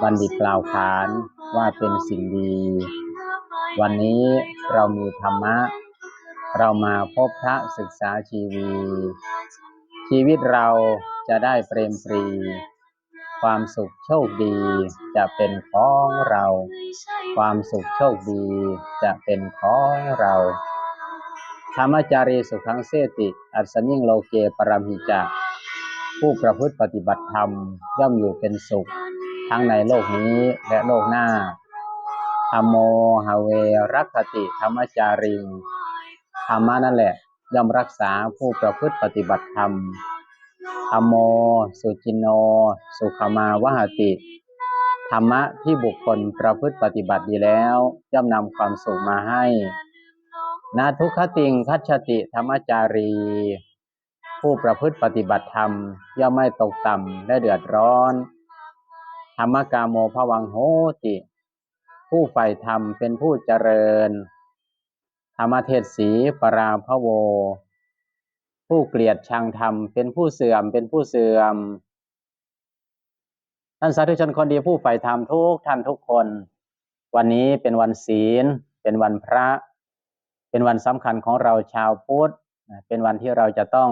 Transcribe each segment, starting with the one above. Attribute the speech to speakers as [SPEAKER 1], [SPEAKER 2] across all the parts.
[SPEAKER 1] บัณฑิตกล่าวขานว่าเป็นสิ่งดี วันนี้เรามีธรรมะ เรามาพบพระศึกษาชีวี ชีวิตเราจะได้เปรมปรี ความสุขโชคดีจะเป็นของเรา ความสุขโชคดีจะเป็นของเราธรรมจารีสุขังเสติ อัศมิงโลเกปรมิจะผู้ประพฤติปฏิบัติธรรมย่อมอยู่เป็นสุข ทั้งในโลกนี้และโลกหน้าธรรมโมหาเวรักขติธรรมจาริงธรรมะนั่นแหละย่อมรักษาผู้ประพฤติปฏิบัติธรรมธรรมโม สุจินโน สุขมาวหติ ธรรมะที่บุคคลประพฤติปฏิบัติดีแล้ว ย่อมนำความสุขมาให้นาทุกขติงคัจฉติธรรมจารี ผู้ประพฤติปฏิบัติธรรม ย่อมไม่ตกต่ำและเดือดร้อน ธรรมกาโมภวังโหติ ผู้ใฝ่ธรรมเป็นผู้เจริญ ธรรมเทศสีปราพโว ผู้เกลียดชังธรรมเป็นผู้เสื่อมเป็นผู้เสื่อม ท่านสาธุชนคนดีผู้ใฝ่ธรรมทุกท่านทุกคน วันนี้เป็นวันศีล เป็นวันพระ เป็นวันสำคัญของเราชาวพุทธ เป็นวันที่เราจะต้อง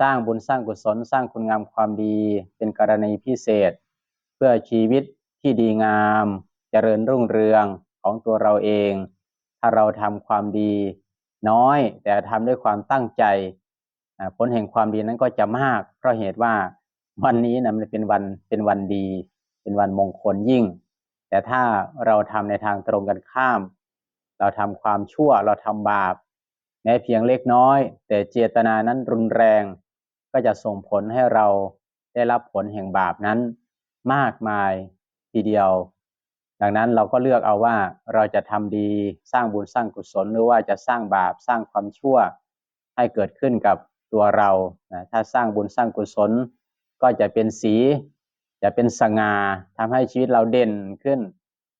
[SPEAKER 1] สร้างบุญสร้างกุศลสร้างคุณงามความดีเป็นกรณีพิเศษ เพื่อชีวิตที่ดีงามเจริญรุ่งเรืองของตัวเราเอง ถ้าเราทำความดี น้อยแต่ทำด้วยความตั้งใจผลแห่งความดีนั้นก็จะมาก เพราะเหตุว่าวันนี้นะมันเป็นวันเป็นวันดี เป็นวันมงคลยิ่ง แต่ถ้าเราทำในทางตรงกันข้าม เราทำความชั่วเราทำบาปแม้เพียงเล็กน้อย แต่เจตนานั้นรุนแรง ก็จะส่งผลให้เราได้รับผลแห่งบาปนั้น มากมายทีเดียว ดังนั้นเราก็เลือกเอาว่าเราจะทำดีสร้างบุญสร้างกุศลหรือว่าจะสร้างบาปสร้างความชั่วให้เกิดขึ้นกับตัวเราถ้าสร้างบุญสร้างกุศล ก็จะเป็นสี จะเป็นสง่าทำให้ชีวิตเราเด่นขึ้น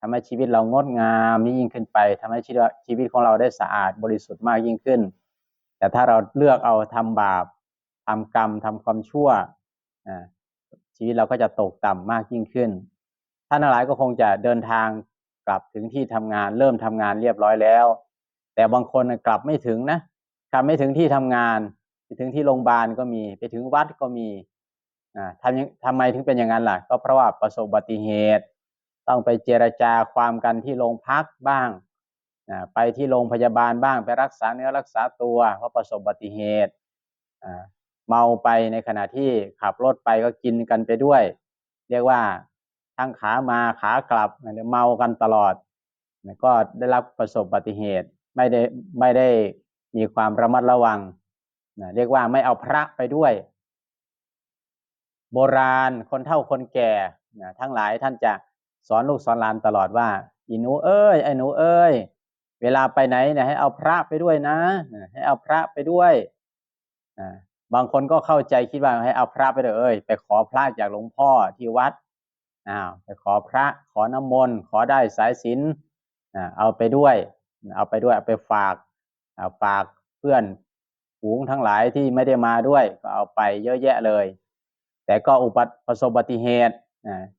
[SPEAKER 1] ทำให้ชีวิตเรางดงามยิ่งขึ้นไปทำให้ชีวิตชีวิตของเราได้สะอาดบริสุทธิ์มากยิ่งขึ้น แต่ถ้าเราเลือกเอาทำบาปทำกรรมทำความชั่ว ชีวิตเราก็จะตกต่ำมากยิ่งขึ้น ท่านหลายก็คงจะเดินทางกลับถึงที่ทำงาน เริ่มทำงานเรียบร้อยแล้ว แต่บางคนกลับไม่ถึงนะกลับไม่ถึงที่ทำงานไปถึงที่โรงพยาบาลก็มีไปถึงวัดก็มีอ่าทำทำไมถึงเป็นอย่างนั้นล่ะ ก็เพราะว่าประสบอุบัติเหตุ ต้องไปเจรจาความกันที่โรงพักบ้างไปที่โรงพยาบาลบ้างไปรักษาเนื้อรักษาตัวเพราะประสบอุบัติเหตุ เมาไปในขณะที่ขับรถไปก็กินกันไปด้วย เรียกว่าทั้งขามาขากลับเมากันตลอด ก็ได้รับประสบอุบัติเหตุไม่ได้ไม่ได้มีความระมัดระวังนะเรียกว่าไม่เอาพระไปด้วย โบราณคนเฒ่าคนแก่นะทั้งหลายท่านจะสอนลูกสอนหลานตลอดว่าอีหนูเอ้ยไอ้หนูเอ้ย เวลาไปไหนเนี่ยให้เอาพระไปด้วยนะ ให้เอาพระไปด้วย บางคนก็เข้าใจคิดว่าให้เอาพระไปเลยเอ้ยไปขอพระจากหลวงพ่อที่วัดอ้าวไปขอพระขอน้ำมนต์ขอได้สายศีลเอาไปด้วย เอาไปด้วยเอาไปฝากาฝากเพื่อนฝูงทั้งหลายที่ไม่ได้มาด้วย ก็เอาไปเยอะแยะเลย แต่ก็อุบัติประสบอุบัติเหตุ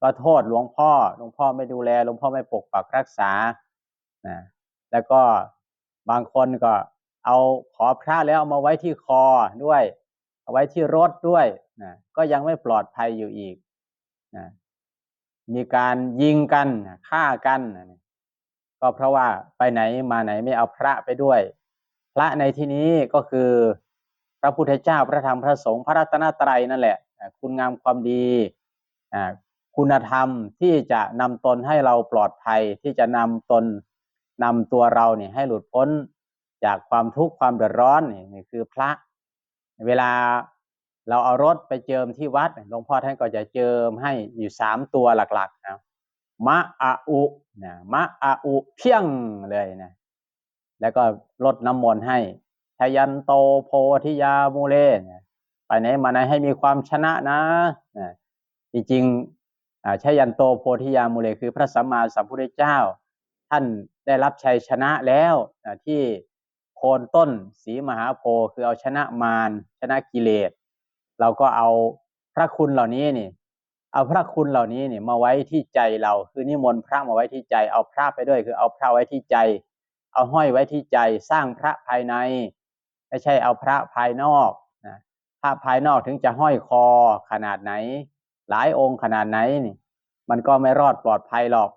[SPEAKER 1] ก็โทษหลวงพ่อหลวงพ่อไม่ดูแลหลวงพ่อไม่ปกปักรักษาแล้วก็บางคนก็เอาขอพระแล้วเอามาไว้ที่คอด้วย เอาไว้ที่รถด้วยนะก็ยังไม่ปลอดภัยอยู่อีกนะมีการยิงกันฆ่ากันก็เพราะว่าไปไหนมาไหนไม่เอาพระไปด้วย พระในที่นี้ก็คือพระพุทธเจ้าพระธรรมพระสงฆ์พระรัตนตรัยนั่นแหละ คุณงามความดีคุณธรรมที่จะนำตนให้เราปลอดภัยที่จะนำตนนำตัวเราเนี่ยให้หลุดพ้นจากความทุกข์ความเดือดร้อนนี่คือพระ เวลาเราเอารถไปเจิมที่วัดหลวงพ่อท่านก็จะเจิมให้อยู่สามตัวหลักๆนะมะอาอุนะมะอาอุเพียงเลยนะแล้วก็ลดน้ำมนต์ให้ชยันโตโพธิยามูเลนะไปไหนมาไหนให้มีความชนะนะนะจริงๆอ่าชยันโตโพธิยามูเลคือพระสัมมาสัมพุทธเจ้า ท่านได้รับชัยชนะแล้วนะที่ โคนต้นสีมหาโพธิ์คือเอาชนะมารชนะกิเลสเราก็เอาพระคุณเหล่านี้นี่ เอาพระคุณเหล่านี้นี่มาไว้ที่ใจเราคือนิมนต์พระมาไว้ที่ใจ เอาพระไปด้วย คือเอาพระไว้ที่ใจ เอาห้อยไว้ที่ใจสร้างพระภายใน ไม่ใช่เอาพระภายนอกนะพระภายนอกถึงจะห้อยคอขนาดไหน หลายองค์ขนาดไหนนี่ มันก็ไม่รอดปลอดภัยหรอก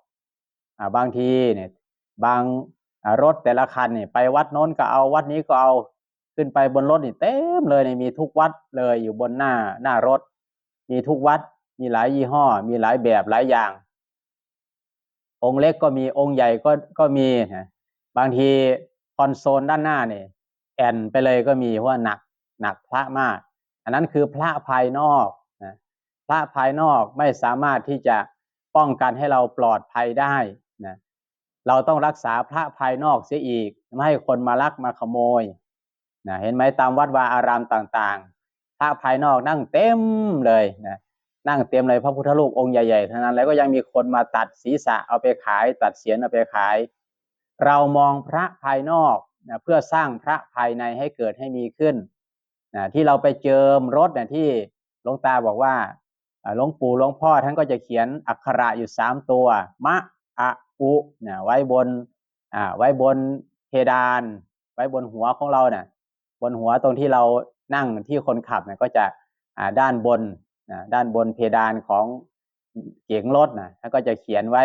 [SPEAKER 1] อ่าบางทีเนี่ยบาง รถแต่ละคันเนี่ยไปวัดโน้นก็เอาวัดนี้ก็เอาขึ้นไปบนรถนี่เต็มเลยเนี่ยมีทุกวัดเลยอยู่บนหน้าหน้ารถ มีทุกวัด มีหลายยี่ห้อ มีหลายแบบหลายอย่าง องค์เล็กก็มีองค์ใหญ่ก็ก็มีนะบางทีคอนโซลด้านหน้าเนี่ยแอนไปเลยก็มีเพราะหนักหนักพระมาก อันนั้นคือพระภายนอกนะพระภายนอกไม่สามารถที่จะป้องกันให้เราปลอดภัยได้นะ เราต้องรักษาพระภายนอกเสียอีก ไม่ให้คนมาลักมาขโมยนะเห็นไหมตามวัดวาอารามต่างๆพระภายนอกนั่งเต็มเลยนะนั่งเต็มเลยพระพุทธรูปองค์ใหญ่ๆทั้งนั้นแล้วก็ยังมีคนมาตัดศีรษะเอาไปขาย ตัดเสียนเอาไปขาย เรามองพระภายนอกนะเพื่อสร้างพระภายในให้เกิดให้มีขึ้นนะที่เราไปเจิมรถนะที่หลวงตาบอกว่าอ่าหลวงปู่หลวงพ่อท่านก็จะเขียนอักขระอยู่สามตัว มะอะุนะไว้บนอ่าไว้บนเพดาน ไว้บนหัวของเราเนี่ยบนหัวตรงที่เรานั่งที่คนขับเนี่ยก็จะอ่าด้านบนนะด้านบนเพดานของเก๋งรถนะท่านก็จะเขียนไว้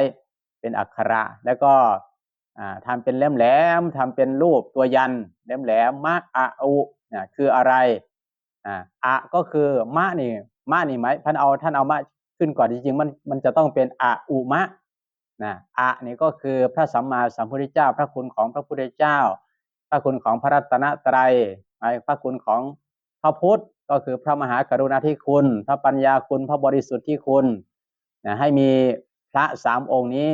[SPEAKER 1] เป็นอักขระ แล้วก็อ่าทำเป็นแหลมๆทำเป็นรูปตัวยันแหลมๆมะอะอุนะคืออะไรอ่าอะก็คือมะนี่มะนี่ไหมท่านเอาท่านเอามะขึ้นก่อนจริงๆมันมันจะต้องเป็นอะอุมะ นะอะนี่ก็คือพระสัมมาสัมพุทธเจ้า พระคุณของพระพุทธเจ้า พระคุณของพระรัตนตรัยไอ้พระคุณของพระพุทธก็คือพระมหากรุณาธิคุณ พระปัญญาคุณพระบริสุทธิคุณนะให้มีพระสามองค์นี้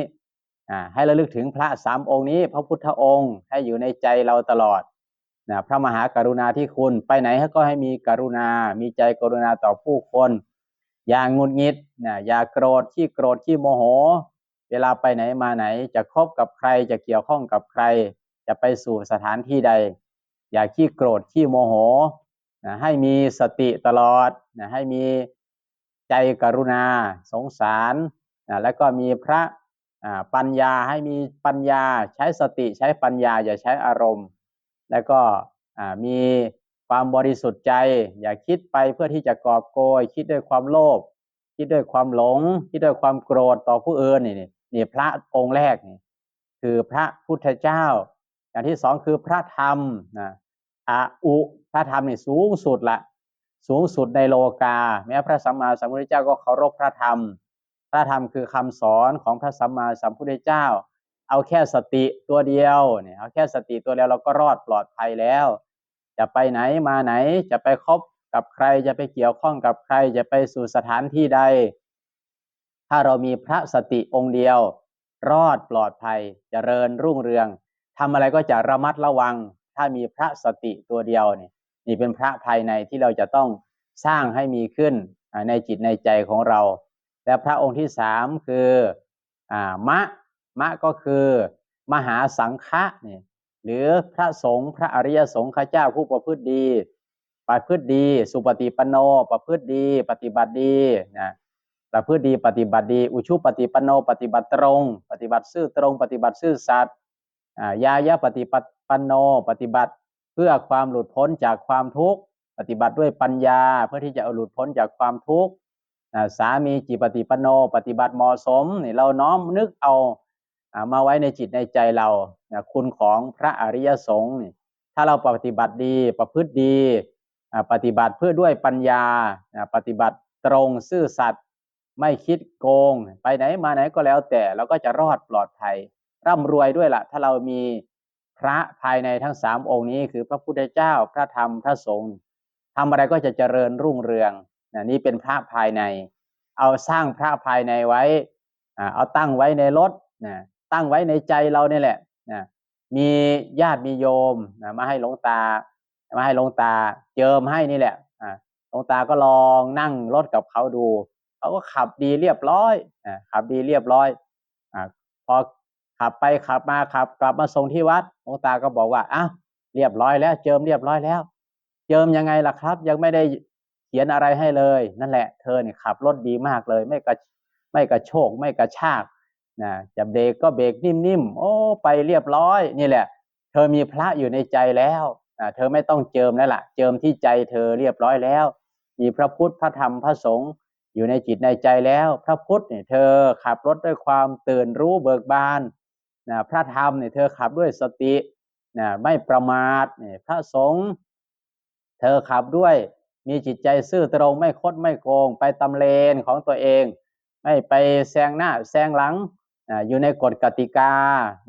[SPEAKER 1] อ่าให้ระลึกถึงพระสามองค์นี้ พระพุทธองค์ให้อยู่ในใจเราตลอดนะพระมหากรุณาธิคุณไปไหนก็ให้มีกรุณา มีใจกรุณาต่อผู้คน อย่างงุดหงิดนะอย่าโกรธขี้โกรธขี้โมโห เวลาไปไหนมาไหนจะคบกับใครจะเกี่ยวข้องกับใคร จะไปสู่สถานที่ใด อย่าขี้โกรธขี้โมโหนะให้มีสติตลอดนะให้มีใจกรุณา สงสารนะแล้วก็มีพระปัญญาให้มีปัญญาใช้สติใช้ปัญญาอย่าใช้อารมณ์ แล้วก็มีความบริสุทธิ์ใจ อย่าคิดไปเพื่อที่จะกอบโกย คิดด้วยความโลภ คิดด้วยความหลง คิดด้วยความโกรธต่อผู้อื่นนี่นี่พระองค์แรกนี่คือพระพุทธเจ้า อย่างที่สองคือพระธรรมนะอาอุพระธรรมนี่สูงสุดละสูงสุดในโลกา แม้พระสัมมาสัมพุทธเจ้าก็เคารพพระธรรม พระธรรมคือคำสอนของพระสัมมาสัมพุทธเจ้า เอาแค่สติตัวเดียวเนี่ยเอาแค่สติตัวเดียวเราก็รอดปลอดภัยแล้ว จะไปไหนมาไหนจะไปคบ กับใครจะไปเกี่ยวข้องกับใครจะไปสู่สถานที่ใด ถ้าเรามีพระสติองค์เดียว รอดปลอดภัยจเจริญรุ่งเรืองทำอะไรก็จะระมัดระวัง ถ้ามีพระสติตัวเดียวนี่นี่เป็นพระภายในที่เราจะต้องสร้างให้มีขึ้นในจิตในใจของเรา และพระองค์ที่สามคืออมะมะก็คือมหาสังฆะนี่หรือพระสงฆ์พระอริยสงฆ์ข้าเจ้าผู้ประพฤติดี ประพฤติดี สุปฏิปันโน ประพฤติดี ปฏิบัติดีนะประพฤติดีปฏิบัติดี อุชุปฏิปันโน ปฏิบัติตรง ปฏิบัติซื่อตรง ปฏิบัติซื่อสัตย์อ่ายายะปฏิปันโน ปฏิบัติเพื่อความหลุดพ้นจากความทุกข์ ปฏิบัติด้วยปัญญาเพื่อที่จะหลุดพ้นจากความทุกข์สามีจิปฏิปันโน ปฏิบัติเหมาะสมนี่เราน้อมนึกเอามาไว้ในจิตในใจเราคุณของพระอริยสงฆ์ถ้าเราปฏิบัติดีประพฤติดี ปฏิบัติเพื่อด้วยปัญญาปฏิบัติตรงซื่อสัตย์ไม่คิดโกง ไปไหนมาไหนก็แล้วแต่เราก็จะรอดปลอดภัย ร่ำรวยด้วยละ่ะ ถ้าเรามีพระภายในทั้งสามองค์นี้ คือพระพุทธเจ้าพระธรรมพระสงฆ์ทำอะไรก็จะเจริญรุ่งเรืองน,นี่เป็นพระภายใน เอาสร้างพระภายในไว้เอาตั้งไว้ในรถตั้งไว้ในใจเราเนี่ยแหละมีญาติมีโยมมาให้หลวงตา มาให้ลงตาเจิมให้นี่แหละอ่าลงตาก็ลองนั่งรถกับเขาดูเขาก็ขับดีเรียบร้อยอ่าขับดีเรียบร้อยอ่าพอขับไปขับมาขับ กลับมาส่งที่วัดลงตาก็บอกว่าอ้าวเรียบร้อยแล้ว เจิมเรียบร้อยแล้ว เจิมยังไงล่ะครับ ยังไม่ได้เขียนอะไรให้เลย นั่นแหละ เธอเนี่ยขับรถดีมากเลย ไม่กระไม่กระโชกไม่กระชากนะจะเบรกก็เบรกนิ่มๆ โอ้ ไปเรียบร้อย นี่แหละ เธอมีพระอยู่ในใจแล้ว เธอไม่ต้องเจิมแล้วล่ะ เจิมที่ใจเธอเรียบร้อยแล้ว มีพระพุทธพระธรรมพระสงฆ์อยู่ในจิตในใจแล้ว พระพุทธเนี่ยเธอขับรถด้วยความตื่นรู้เบิกบานนะพระธรรมเนี่ยเธอขับด้วยสตินะไม่ประมาทเนี่ยพระสงฆ์เธอขับด้วยมีจิตใจซื่อตรงไม่คดไม่โกง ไปตำเลนของตัวเอง ไม่ไปแซงหน้าแซงหลังนะอยู่ในกฎกติกา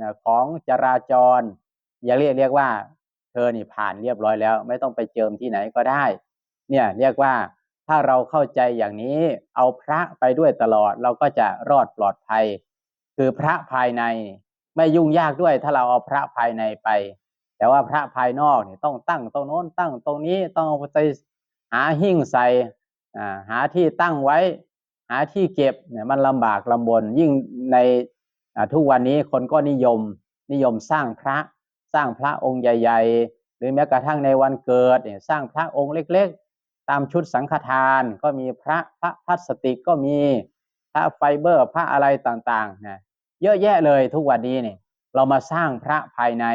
[SPEAKER 1] นะของจราจร อย่าเรียกเรียกว่า ธอนี่ผ่านเรียบร้อยแล้ว ไม่ต้องไปเจิมที่ไหนก็ได้ เนี่ยเรียกว่าถ้าเราเข้าใจอย่างนี้ เอาพระไปด้วยตลอดเราก็จะรอดปลอดภัย คือพระภายในไม่ยุ่งยากด้วย ถ้าเราเอาพระภายในไป แต่ว่าพระภายนอกเนี่ยต้องตั้งตรงโน้นตั้งตรงนี้ต้องเอาไปหาหิ้งใส่หาที่ตั้งไว้ หาที่เก็บเนี่ยมันลำบากลำบนยิ่งในทุกวันนี้คนก็นิยมนิยมสร้างพระ สร้างพระองค์ใหญ่ ๆ หรือแม้กระทั่งในวันเกิดเนี่ยสร้างพระองค์เล็กๆ ตามชุดสังฆทานก็มีพระพระพลาสติกก็มีพระไฟเบอร์พระอะไรต่างๆนะเยอะแยะเลยทุกวันนี้เนี่ยเรามาสร้างพระภายใน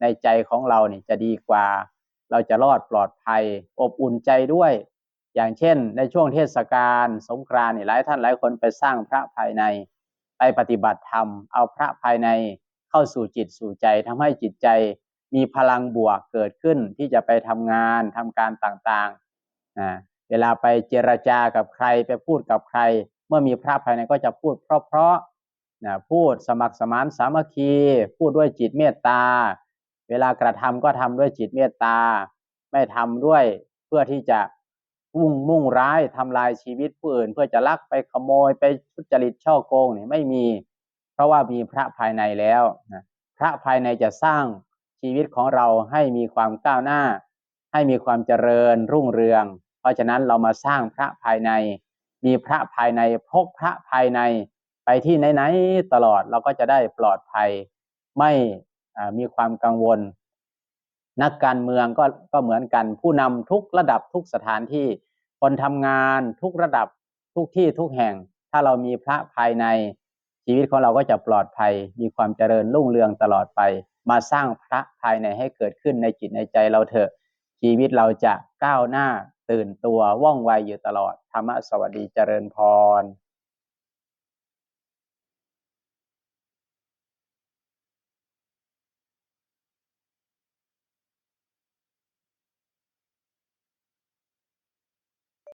[SPEAKER 1] ในใจของเราเนี่ยจะดีกว่า เราจะรอดปลอดภัย อบอุ่นใจด้วย อย่างเช่น ในช่วงเทศกาลสงกรานต์หลายท่านหลายคนไปสร้างพระภายใน ไปปฏิบัติธรรม เอาพระภายใน เข้าสู่จิตสู่ใจทำให้จิตใจมีพลังบวกเกิดขึ้นที่จะไปทำงานทำการต่างๆนะเวลาไปเจรจากับใครไปพูดกับใคร เมื่อมีพระภายในก็จะพูดเพราะๆนะพูดสมัครสมานสามัคคี พูดด้วยจิตเมตตา เวลากระทำก็ทำด้วยจิตเมตตา ไม่ทำด้วยเพื่อที่จะมุ่งมุ่งร้ายทำลายชีวิตผู้อื่น เพื่อจะลักไปขโมยไปทุจริตช่อโกงเนี่ยไม่มี ราะว่ามีพระภายในแล้วนะพระภายในจะสร้างชีวิตของเราให้มีความก้าวหน้า ให้มีความเจริญรุ่งเรือง เพราะฉะนั้นเรามาสร้างพระภายใน มีพระภายในพกพระภายในไปที่ไหนๆตลอดเราก็จะได้ปลอดภัย ไม่มีความกังวล นักการเมืองก็ก็เหมือนกัน ผู้นำทุกระดับทุกสถานที่คนทำงานทุกระดับทุกที่ทุกแห่ง ถ้าเรามีพระภายใน ชีวิตของเราก็จะปลอดภัย มีความเจริญรุ่งเรืองตลอดไป มาสร้างพระภายในให้เกิดขึ้นในจิตในใจเราเถอะ ชีวิตเราจะก้าวหน้าตื่นตัวว่องไวอยู่ตลอดธรรมะสวัสดีเจริญพร